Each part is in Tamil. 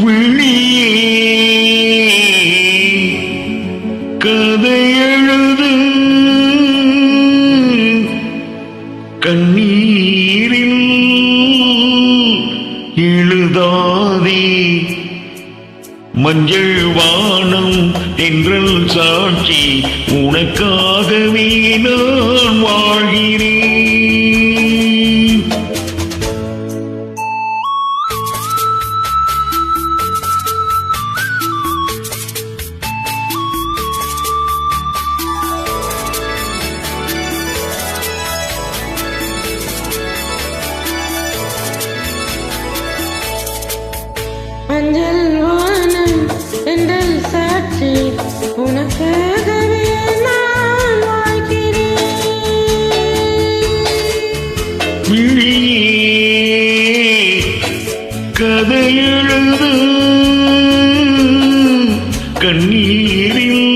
விழி கதை எழுது. கண்ணீரில் எழுதாதே. மஞ்சள் வானம் என்றல் சாட்சி உனக்காகவே நான் வாழ்கிறேன். கதை எழுது கண்ணீரில்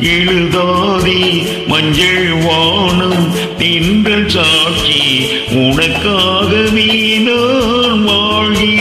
எழுதாதி மஞ்சள் வானம் தென்றல் சாட்சி. உனக்காகவே நான் வாழ்கிறேன்.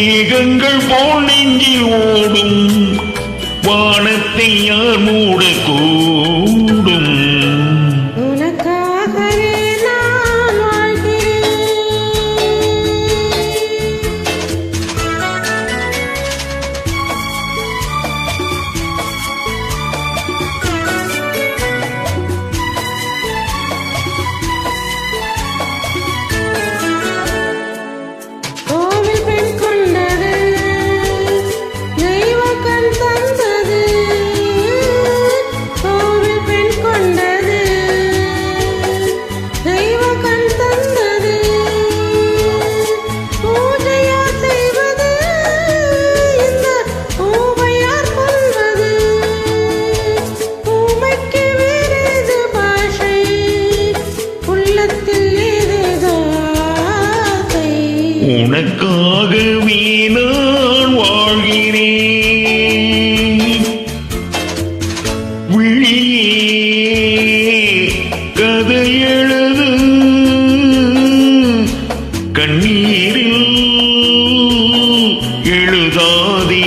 மேகங்கள் போல் நெஞ்சில் ஓடும். வானத்தை யார் மூடக்கூ உனக்காகவே நான் வாழ்கிறேன். விழியே கதை எழுது கண்ணீரில் எழுதாதே.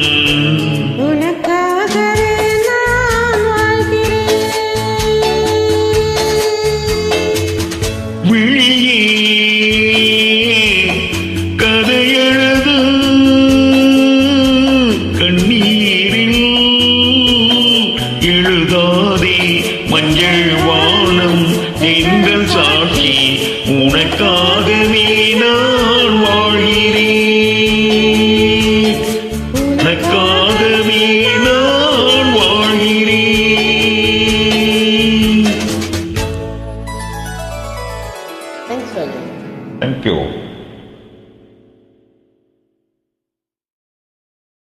கதையெழுது கண்ணீரில் எழுதாதே மஞ்சள் வானம் எங்கள் சாட்சி உனக்காகவே நான்